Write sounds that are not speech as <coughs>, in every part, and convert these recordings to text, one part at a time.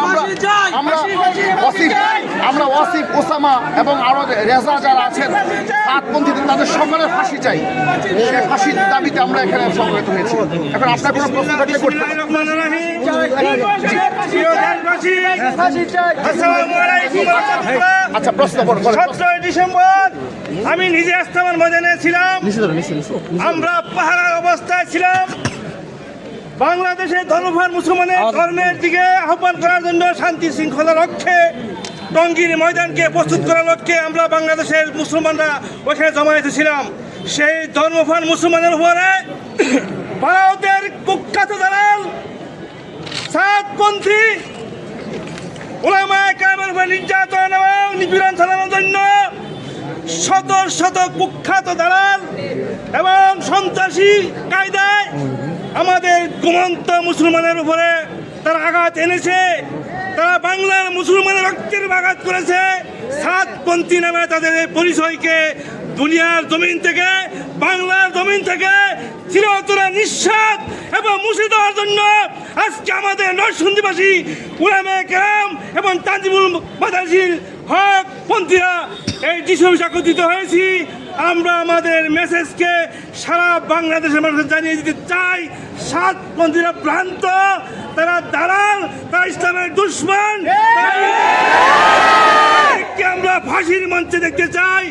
আমরা আমরা ওয়াসিফ আমরা ওয়াসিফ ওসামা এবং আরও রেজা যারা আছেন সাতপন্থীদের তাদের সকলের ফাঁসি চাই। সেই ফাঁসির দাবিতে আমরা এখানে সমবেত হয়েছি। এখন আপনার কোনো প্রশ্ন থাকলে করতে আচ্ছা প্রশ্ন করুন সতেরোই ডিসেম্বর আমি নিজে আস্তামান ময়দানে ছিলাম। আমরা পাহাড়ের অবস্থায় ছিলাম। বাংলাদেশের ধর্মভার মুসলমানের ধর্মের দিকে আহ্বান করার জন্য শান্তি শৃঙ্খলা রক্ষে টঙ্গীর ময়দানকে প্রস্তুত করার লক্ষ্যে আমরা বাংলাদেশের মুসলমানরা ওখানে জমায়েত ছিলাম সেই ধর্মভান মুসলমানের উপরে <coughs> ভারতের কুখ্যাত দালাল সাতপন্থী ওলামায় কামের উপর নির্যাতন এবং নিপীড়ন চালানোর জন্য শত শত কুখ্যাত দালাল এবং সন্ত্রাসী কায়দায় আমাদের ঘুমন্ত মুসলমানের উপরে তারা আঘাত এনেছে, তারা বাংলার মুসলমানের রক্তের আঘাত করেছে। সাতপন্থী নামে তাদের এই পরিচয়কে দুনিয়ার জমিন থেকে, বাংলার জমিন থেকে চিরতরে নিঃশ্বাস এবং মুছে দেওয়ার জন্য আজকে আমাদের নরসন্দিবাসী উলামে কেরাম এবং তাজিমুল মাদাসির হক পন্থীরা এই ডিসে একত্রিত হয়েছি। আমরা আমাদের মেসেজকে সারা বাংলাদেশের মানুষের জানিয়ে দিতে চাই। সাত মন্দিরা ভ্রান্ত, তারা দালাল, তারা ইসলামের দুশ্মন। আমরা ফাঁসির মঞ্চে দেখতে চাই।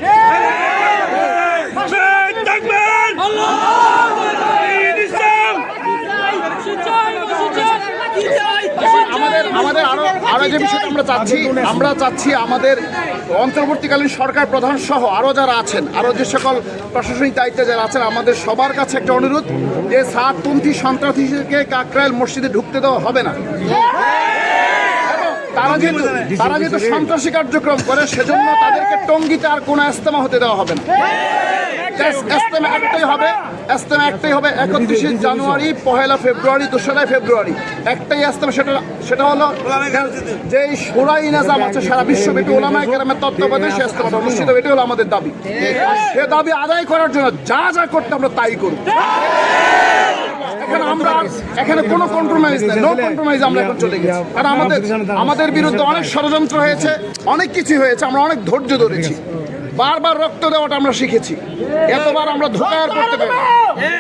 আমাদের আরও আরও যে বিষয়টা আমরা চাচ্ছি আমরা চাচ্ছি আমাদের অন্তর্বর্তীকালীন সরকার প্রধান সহ আরও যারা আছেন, আরও যে সকল প্রশাসনিক দায়িত্বে যারা আছেন, আমাদের সবার কাছে একটা অনুরোধ যে সাতপন্থী সন্ত্রাসীকে কাকরাইল মসজিদে ঢুকতে দেওয়া হবে না। তারা যেহেতু তারা যেহেতু সন্ত্রাসী কার্যক্রম করে সেজন্য তাদেরকে টঙ্গিতে আর কোনো ইস্তেমা হতে দেওয়া হবে না। ইস্তেমা একটাই হবে ইস্তেমা একটাই হবে একত্রিশে জানুয়ারি পহেলা ফেব্রুয়ারি দোসরা ফেব্রুয়ারি। একটাই ইস্তেমা সেটা সেটা হলো যে সুরাই নাজাম আছে সারা বিশ্বব্যাপী ওলামায় কেরামের তত্ত্বাবধানে সে ইস্তেমাটা অনুষ্ঠিত হবে, এটাই হলো আমাদের দাবি। সে দাবি আদায় করার জন্য যা যা করতে আমরা তাই করব। এখানে আমরা এখানে কোনো কম্প্রোমাইজ নেই। নো কম্প্রোমাইজ আমরা এখন চলে গেছি। কারণ আমাদের আমাদের বিরুদ্ধে অনেক ষড়যন্ত্র হয়েছে, অনেক কিছু হয়েছে, আমরা অনেক ধৈর্য ধরেছি। বারবার রক্ত দেওয়াটা আমরা শিখেছি। এতবার আমরা ধোকার করতে পারি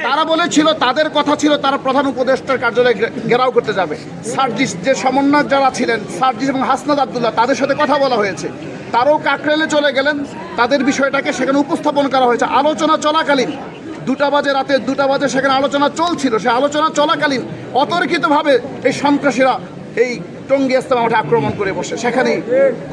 তারা বলেছিল, তাদের কথা ছিল, তারা প্রধান উপদেষ্টার কার্যালয়ে ঘেরাও করতে যাবে। সার্জিস যে সমন্বয়ক যারা ছিলেন, সার্জিস এবং হাসনাদ আবদুল্লাহ, তাদের সাথে কথা বলা হয়েছে। তারাও কাকরেলে চলে গেলেন। তাদের বিষয়টাকে সেখানে উপস্থাপন করা হয়েছে। আলোচনা চলাকালীন দুটা বাজে রাতে, দুটা বাজে সেখানে আলোচনা চলছিল। সে আলোচনা চলাকালীন অতর্কিতভাবে এই সন্ত্রাসীরা এই টঙ্গি ইস্তেমা মাঠে আক্রমণ করে বসে। সেখানে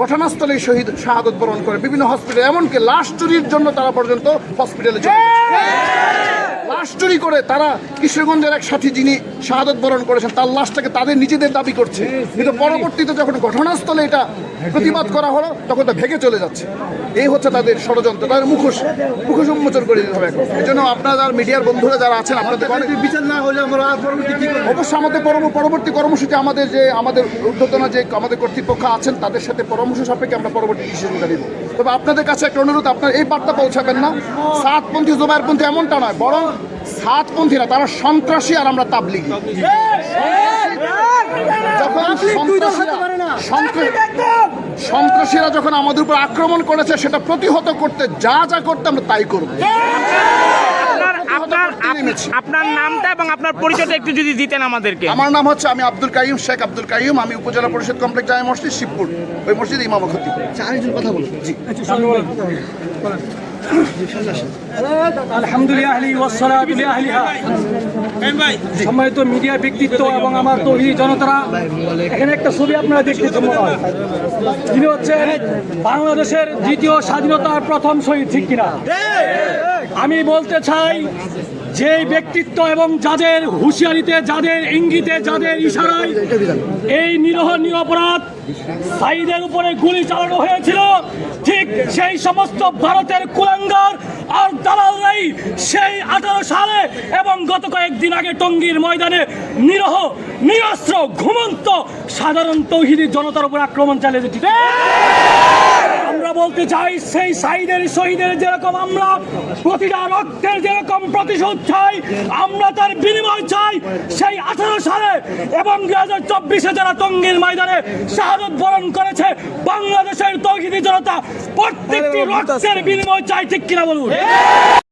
ঘটনাস্থলে শহীদ শাহাদত বরণ করে। বিভিন্ন হসপিটালে, এমনকি লাশ চুরির জন্য তারা পর্যন্ত হসপিটালে চলে গেছে। লাশ চুরি করে তারা কিশোরগঞ্জের এক সাথী যিনি শাহাদত বরণ করেছেন তার লাশটাকে তাদের নিজেদের দাবি করছে। কিন্তু পরবর্তীতে যখন ঘটনাস্থলে এটা প্রতিবাদ করা হলো তখন তা ভেঙে চলে যাচ্ছে। এই হচ্ছে তাদের ষড়যন্ত্র তাদের মুখোশ মুখোশ উন্মোচন করে দিতে হবে এখন। এই জন্য আপনারা যারা মিডিয়ার বন্ধুরা যারা আছেন আপনাদের বিচার না হলে আমরা অবশ্যই আমাদের পরব- পরবর্তী কর্মসূচি আমাদের যে আমাদের ঊর্ধ্বতনা যে আমাদের কর্তৃপক্ষ আছেন তাদের সাথে পরামর্শ সাপেক্ষে আমরা পরবর্তী ডিসিশনটা নিব। তবে আপনাদের কাছে একটা অনুরোধ, আপনার এই বার্তা পৌঁছাবেন না। সাতপন্থী, জোবাইরপন্থী এমনটা নয়, বরং সাতপন্থীরা, তারা সন্ত্রাসী আর আমরা তাবলিগি। সন্ত্রাসীরা যখন আমাদের উপর আক্রমণ করেছে, সেটা প্রতিহত করতে যা যা করতে আমরা তাই করব। নেমেছি। আপনার নামটা এবং আপনার পরিচয়টা একটু যদি দিতেন আমাদেরকে। আমার নাম হচ্ছে আমি আব্দুল কাইম শেখ আব্দুল কাইম আমি উপজেলা পরিষদ কমপ্লেক্স জামে মসজিদ শিবপুর। ওই মসজিদ ইমাম খতিব। আরেকজন কথা বলুন। জি। লিআহলিহা সম্মানিত মিডিয়া ব্যক্তিত্ব এবং আমার তৌহিদি জনতারা এখানে একটা ছবি আপনারা হয় যিনি হচ্ছেন বাংলাদেশের দ্বিতীয় স্বাধীনতার প্রথম শহীদ ঠিক কিনা? আমি বলতে চাই যে ব্যক্তিত্ব এবং যাদের হুঁশিয়ারিতে, যাদের ইঙ্গিতে, যাদের ইশারায় এই নিরহ নিরপরাধ সাইদের উপরে গুলি চালানো হয়েছিল, ঠিক সেই সমস্ত ভারতের কুলাঙ্গার আর দালালরাই সেই আঠারো সালে এবং গত কয়েকদিন আগে টঙ্গীর ময়দানে নিরহ, নিরস্ত্র, ঘুমন্ত সাধারণ তৌহিদি জনতার উপর আক্রমণ চালিয়েছে, ঠিক বলতে চাই সেই সাইদের শহীদের যেরকম আমরা প্রতিটা রক্তের যেরকম প্রতিশোধ চাই আমরা তার বিনিময় চাই সেই আঠারো সালে এবং দুই হাজার চব্বিশে যারা টঙ্গীর ময়দানে শাহাদত বরণ করেছে বাংলাদেশের তৌহিদি জনতা প্রত্যেকটি রক্তের বিনিময় চাই ঠিক কিনা বলুন?